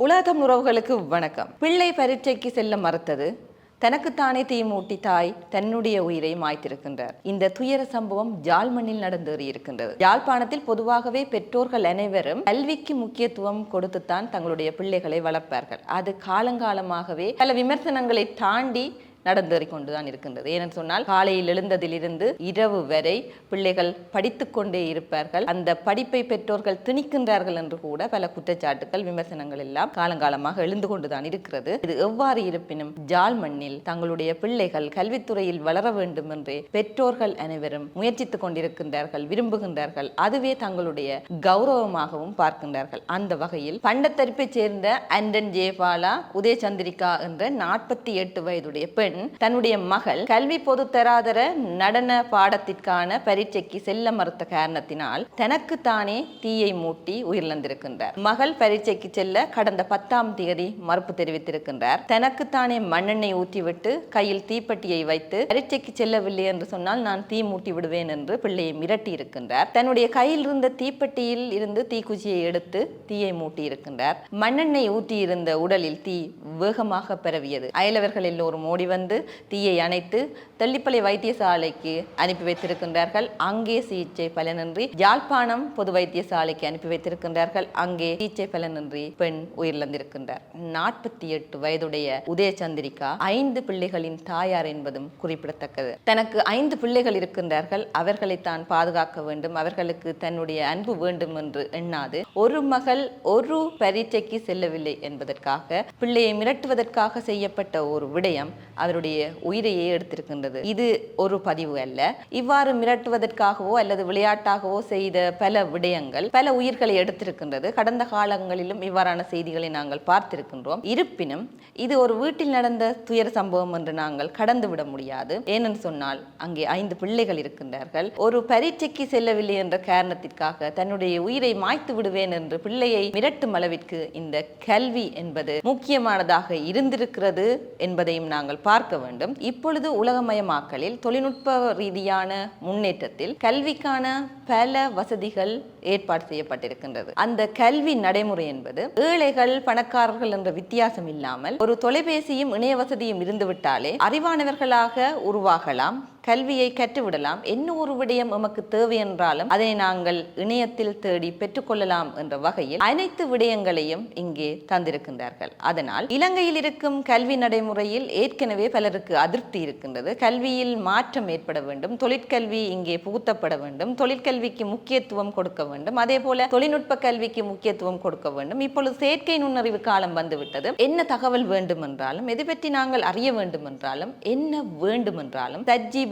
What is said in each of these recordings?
உலகம் உறவுகளுக்கு வணக்கம். பிள்ளை பரீட்சைக்கு செல்ல மறுத்தது தனக்குத்தானே தீ மூட்டி தாய் தன்னுடைய உயிரை மாய்த்திருக்கின்றார். இந்த துயர சம்பவம் ஜாழ்மண்ணில் நடந்தேறியிருக்கின்றது. நடந்தேறி இருக்கின்றது யாழ்ப்பாணத்தில் பொதுவாகவே பெற்றோர்கள் அனைவரும் கல்விக்கு முக்கியத்துவம் கொடுத்துத்தான் தங்களுடைய பிள்ளைகளை வளர்ப்பார்கள். அது காலங்காலமாகவே பல விமர்சனங்களை தாண்டி நடந்து கொண்டுதான் இருக்கின்றது. ஏனென்று சொன்னால் காலையில் எழுந்ததிலிருந்து இரவு வரை பிள்ளைகள் படித்துக்கொண்டே இருப்பார்கள். அந்த படிப்பை பெற்றோர்கள் திணிக்கின்றார்கள் என்று கூட பல குற்றச்சாட்டுகள் விமர்சனங்கள் எல்லாம் காலங்காலமாக எழுந்து கொண்டுதான் இருக்கிறது. இது எவ்வாறு இருப்பினும் ஜால் மண்ணில் தங்களுடைய பிள்ளைகள் கல்வித்துறையில் வளர வேண்டும் என்று பெற்றோர்கள் அனைவரும் முயற்சித்துக் கொண்டிருக்கின்றார்கள் விரும்புகின்றார்கள். அதுவே தங்களுடைய கௌரவமாகவும் பார்க்கின்றார்கள். அந்த வகையில் பண்டத்தரிப்பைச் சேர்ந்த அண்டன் ஜேபாலா உதயசந்திரிகா என்ற நாற்பத்தி எட்டு வயதுடைய பெண் தன்னுடைய மகள் கல்வி பொது தராதர நடன பாடத்திற்கான பரீட்சைக்கு செல்ல மறுத்த காரணத்தினால் தனக்கு தானே தீயை மூட்டி உயிரிழந்திருக்கின்றார். மகள் பரீட்சைக்கு செல்ல கடந்த பத்தாம் தேதி மறுப்பு தெரிவித்திருக்கின்றார். தனக்கு தானே மண்ணெண்ணெய் ஊற்றிவிட்டு கையில் தீப்பெட்டியை வைத்து பரீட்சைக்கு செல்லவில்லை என்று சொன்னால் நான் தீ மூட்டி விடுவேன் என்று பிள்ளையை மிரட்டி இருக்கின்றார் தன்னுடைய கையில் இருந்த தீப்பெட்டியில் இருந்து தீக்குச்சியை எடுத்து தீயை மூட்டி இருக்கின்றார் மண்ணெண்ணெய் ஊற்றி இருந்த உடலில் தீ வேகமாக பரவியது. அயலவர்கள் எல்லோரும் ஓடி வந்து இருந்து தீயை அணைத்து தெல்லிப்பளை வைத்தியசாலைக்கு அனுப்பி வைத்திருக்கின்றார்கள். அங்கே சிகிச்சை பலனின்றி யாழ்ப்பாணம் பொது வைத்தியசாலைக்கு அனுப்பி வைத்திருக்கின்றார்கள். அங்கே சிகிச்சை பலனின்றி பெண் உயிரிழந்திருக்கின்றார். நாற்பத்தி எட்டு வயதுடைய உதயசந்திரிகா ஐந்து பிள்ளைகளின் தாயார் என்பதும் குறிப்பிடத்தக்கது. தனக்கு ஐந்து பிள்ளைகள் இருக்கின்றார்கள். அவர்களை தான் பாதுகாக்க வேண்டும். அவர்களுக்கு தன்னுடைய அன்பு வேண்டும் என்று எண்ணாது ஒரு மகள் ஒரு பரீட்சைக்கு செல்லவில்லை என்பதற்காக பிள்ளையை மிரட்டுவதற்காக செய்யப்பட்ட ஒரு விடயம் அதனுடைய உயிரையே எடுத்திருக்கின்றது. இது ஒரு பதிவு அல்ல. இவ்வாறு மிரட்டுவதற்காகவோ அல்லது விளையாட்டாகவோ செய்த பல விடயங்கள் பல உயிர்களை எடுத்திருக்கின்றது. கடந்த காலங்களிலும் இவ்வாறான செய்திகளை நாங்கள் பார்த்திருக்கின்றோம். இருப்பினும் இது ஒரு வீட்டில் நடந்த துயர சம்பவம் என்று நாங்கள் கடந்து விட முடியாது. ஏனென்று சொன்னால் அங்கே ஐந்து பிள்ளைகள் இருக்கின்றார்கள். ஒரு பரீட்சைக்கு செல்லவில்லை என்ற காரணத்திற்காக தன்னுடைய உயிரை மாய்த்து விடுவேன் என்று பிள்ளையை மிரட்டும் அளவிற்கு இந்த கல்வி என்பது முக்கியமானதாக இருந்திருக்கிறது என்பதையும் நாங்கள் பார்த்து பார்க்க வேண்டும். இப்பொழுது உலகமயமாக்கலில் தொழில்நுட்ப ரீதியான முன்னேற்றத்தில் கல்விக்கான பல வசதிகள் ஏற்பாடு செய்யப்பட்டிருக்கின்றது. அந்த கல்வி நடைமுறை என்பது ஏழைகள் பணக்காரர்கள் என்ற வித்தியாசம் இல்லாமல் ஒரு தொலைபேசியும் இணைய வசதியும் இருந்துவிட்டாலே அறிவானவர்களாக உருவாகலாம். கல்வியை கற்றுவிடலாம். என்ன ஒரு விடயம் எமக்கு தேவை என்றாலும் அதை நாங்கள் இணையத்தில் தேடி பெற்றுக்கொள்ளலாம் என்ற வகையில் அனைத்து விடயங்களையும் இங்கே தந்திருக்கின்றார்கள். அதனால் இலங்கையில் இருக்கும் கல்வி நடைமுறையில் ஏற்கனவே பலருக்கு அதிருப்தி இருக்கின்றது. கல்வியில் மாற்றம் ஏற்பட வேண்டும். தொழிற்கல்வி இங்கே புகுத்தப்பட வேண்டும். தொழிற்கல்விக்கு முக்கியத்துவம் கொடுக்க வேண்டும். அதே போல தொழில்நுட்ப கல்விக்கு முக்கியத்துவம் கொடுக்க வேண்டும். இப்பொழுது செயற்கை நுண்ணறிவு காலம் வந்துவிட்டது. என்ன தகவல் வேண்டும் என்றாலும் எது பற்றி நாங்கள் அறிய வேண்டும் என்றாலும் என்ன வேண்டும் என்றாலும்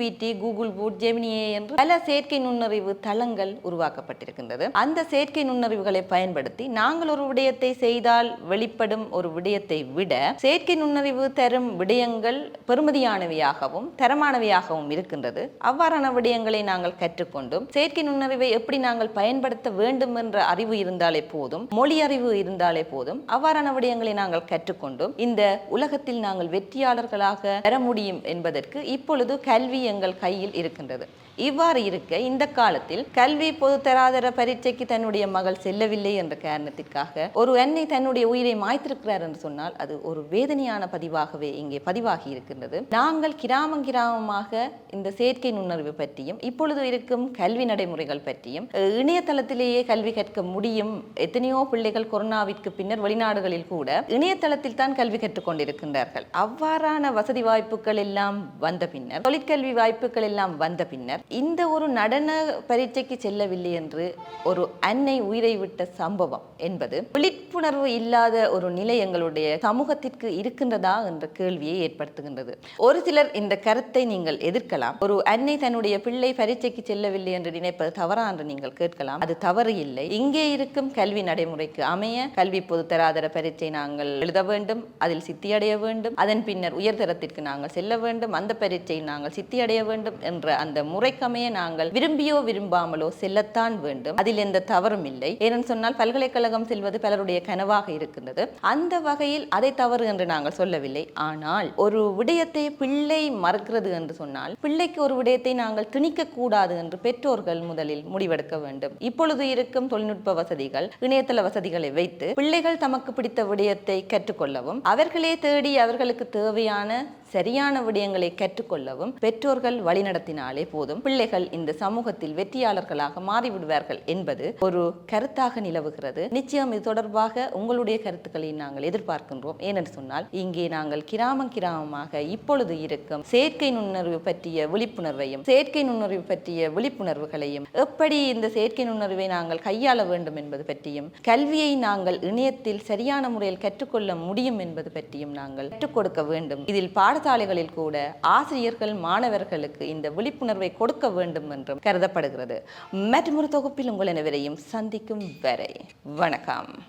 ஜிபிடி கூகுள் பூட் ஜெமினியே என்று பல செயற்கை நுண்ணறிவு தளங்கள் உருவாக்கப்பட்டிருக்கின்றது. அந்த செயற்கை நுண்ணறிவுகளை பயன்படுத்தி நாங்கள் ஒரு விடயத்தை செய்தால் வெளிப்படும் ஒரு விடயத்தை விட செயற்கை நுண்ணறிவு தரும் விடயங்கள் பெருமதியானவையாகவும் தரமானவையாகவும் இருக்கின்றது. அவ்வாறான விடயங்களை நாங்கள் கற்றுக்கொண்டும் செயற்கை நுண்ணறிவை எப்படி நாங்கள் பயன்படுத்த வேண்டும் என்ற அறிவு இருந்தாலே போதும் மொழி அறிவு இருந்தாலே போதும் அவ்வாறான விடயங்களை நாங்கள் கற்றுக்கொண்டும் இந்த உலகத்தில் நாங்கள் வெற்றியாளர்களாக பெற முடியும் என்பதற்கு இப்பொழுது கல்வி எங்கள் கையில் இருக்கின்றது. இவ்வாறு இருக்க இந்த காலத்தில் கல்வி பொது தராதர பரீட்சைக்கு தன்னுடைய மகள் செல்லவில்லை என்ற காரணத்திற்காக ஒரு அன்னை தன்னுடைய உயிரை மாய்த்திருக்கிறார் என்று சொன்னால் அது ஒரு வேதனையான பதிவாகவே இங்கே பதிவாகி இருக்கின்றது. நாங்கள் கிராமம் கிராமமாக இந்த செயற்கை நுண்ணறிவு பற்றியும் இப்பொழுது இருக்கும் கல்வி நடைமுறைகள் பற்றியும் இணையதளத்திலேயே கல்வி கற்க முடியும். எத்தனையோ பிள்ளைகள் கொரோனாவிற்கு பின்னர் வெளிநாடுகளில் கூட இணையதளத்தில் தான் கல்வி கற்றுக்கொண்டிருக்கின்றார்கள் அவ்வாறான வசதி வாய்ப்புகள் எல்லாம் வந்த பின்னர் தொழிற்கல்வி வாய்ப்புகள் எல்லாம் வந்த பின்னர் இந்த ஒரு நடன பரீட்சைக்கு செல்லவில்லை என்று ஒரு அன்னை உயிரை விட்ட சம்பவம் என்பது விழிப்புணர்வு இல்லாத ஒரு நிலை எங்களுடைய சமூகத்திற்கு இருக்கின்றதா என்ற கேள்வியை ஏற்படுத்துகின்றது. ஒரு சிலர் இந்த கருத்தை நீங்கள் எதிர்க்கலாம். ஒரு அன்னை தன்னுடைய பிள்ளை பரீட்சைக்கு செல்லவில்லை என்று நினைப்பது தவறா என்று நீங்கள் கேட்கலாம். அது தவறு இல்லை. இங்கே இருக்கும் கல்வி நடைமுறைக்கு அமைய கல்வி பொதுத்தராதர பரீட்சை நாங்கள் எழுத வேண்டும் அதில் சித்தியடைய வேண்டும் அதன் பின்னர் உயர்தரத்திற்கு நாங்கள் செல்ல வேண்டும் அந்த பரீட்சையில் நாங்கள் சித்தியடைய வேண்டும் என்ற அந்த முறை முறைக்கமைய நாங்கள் விரும்பியோ விரும்பாமலோ செல்லத்தான் வேண்டும். அதில் எந்த தவறும் இல்லை. ஏனென்று சொன்னால் பல்கலைக்கழகம் செல்வது பலருடைய கனவாக இருக்கின்றது. அந்த வகையில் அதை தவறு என்று நாங்கள் சொல்லவில்லை. ஆனால் ஒரு விடயத்தை பிள்ளை மறக்கிறது என்று சொன்னால் பிள்ளைக்கு ஒரு விடயத்தை நாங்கள் திணிக்க கூடாது என்று பெற்றோர்கள் முதலில் முடிவெடுக்க வேண்டும். இப்பொழுது இருக்கும் தொழில்நுட்ப வசதிகள் இணையதள வசதிகளை வைத்து பிள்ளைகள் தமக்கு பிடித்த விடயத்தை கற்றுக்கொள்ளவும் அவர்களே தேடி அவர்களுக்கு தேவையான சரியான விடயங்களை கற்றுக்கொள்ளவும் பெற்றோர்கள் வழிநடத்தினாலே போதும். பிள்ளைகள் இந்த சமூகத்தில் வெற்றியாளர்களாக மாறிவிடுவார்கள் என்பது ஒரு கருத்தாக நிலவுகிறது. நிச்சயம் இது தொடர்பாக உங்களுடைய கருத்துக்களை நாங்கள் எதிர்பார்க்கின்றோம். ஏனென்று சொன்னால் இங்கே நாங்கள் கிராமம் கிராமமாக இப்பொழுது இருக்கும் செயற்கை நுண்ணறிவு பற்றிய விழிப்புணர்வையும் செயற்கை நுண்ணறிவு பற்றிய விழிப்புணர்வுகளையும் எப்படி இந்த செயற்கை நுண்ணறிவை நாங்கள் கையாள வேண்டும் என்பது பற்றியும் கல்வியை நாங்கள் இணையத்தில் சரியான முறையில் கற்றுக்கொள்ள முடியும் என்பது பற்றியும் நாங்கள் கற்றுக் கொடுக்க வேண்டும். இதில் பாடசாலைகளில் கூட ஆசிரியர்கள் மாணவர்களுக்கு இந்த விழிப்புணர்வை கொடுத்து துவக்க வேண்டும் என்றும் கருதப்படுகிறது. மற்றொரு தொகுப்பில் உங்கள் அனைவரையும் சந்திக்கும் வரை வணக்கம்.